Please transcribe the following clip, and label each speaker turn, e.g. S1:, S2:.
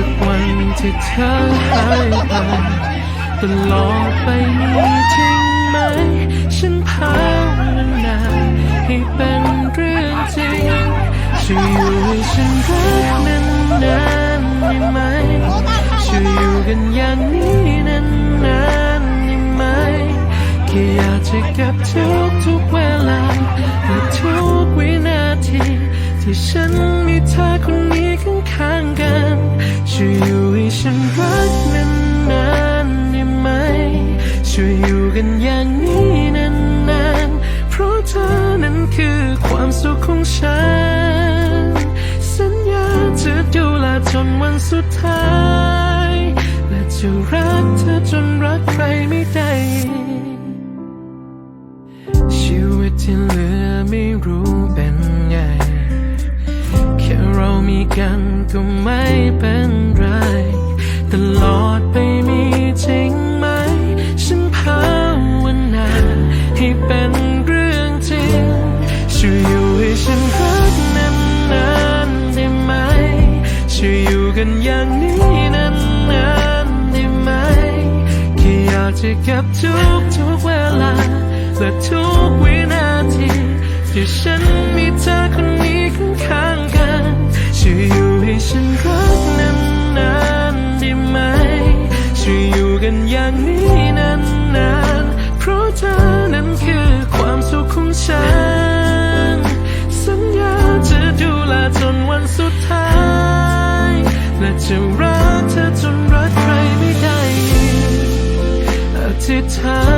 S1: สักวันที่เธอหายไปตลอดไปนี้จริงไหม ฉันภาวนาให้เป็นเรื่องจริงช่วยอยู่ให้ฉันรักนานได้ไหมช่วยอยู่กันอย่างนี้นานได้ไหมแค่อยากจะเก็บทุกทุกเวลาและทุกวินาที ที่ฉันมีเธอคนนี้ข้างๆกันช่วยอยู่ให้ฉันรักนานๆได้ไหม ช่วยอยู่กันอย่างนี้นานๆ เพราะเธอนั้นคือความสุขของฉัน สัญญาจะดูแลจนวันสุดท้าย และจะรักเธอจนรักใครไม่ได้ชีวิตที่เหลือไม่รู้เป็น มีกันก็ไม่เป็นไร ตลอดไปมีจริงไหม ฉันภาวนาให้เป็นเรื่องจริงช่วยอยู่ให้ฉันรักนานๆได้ไหมช่วยอยู่กันอย่างนี้นานๆได้ไหมแค่อยากจะเก็บทุกทุกๆเวลาและทุกวินาทีที่ฉัน กันอย่างนี้นานๆ เพราะเธอนั้นคือความสุขของฉัน สัญญาจะดูแลจนวันสุดท้าย และจะรักเธอจนรักใครไม่ได้อีกอธิษฐาน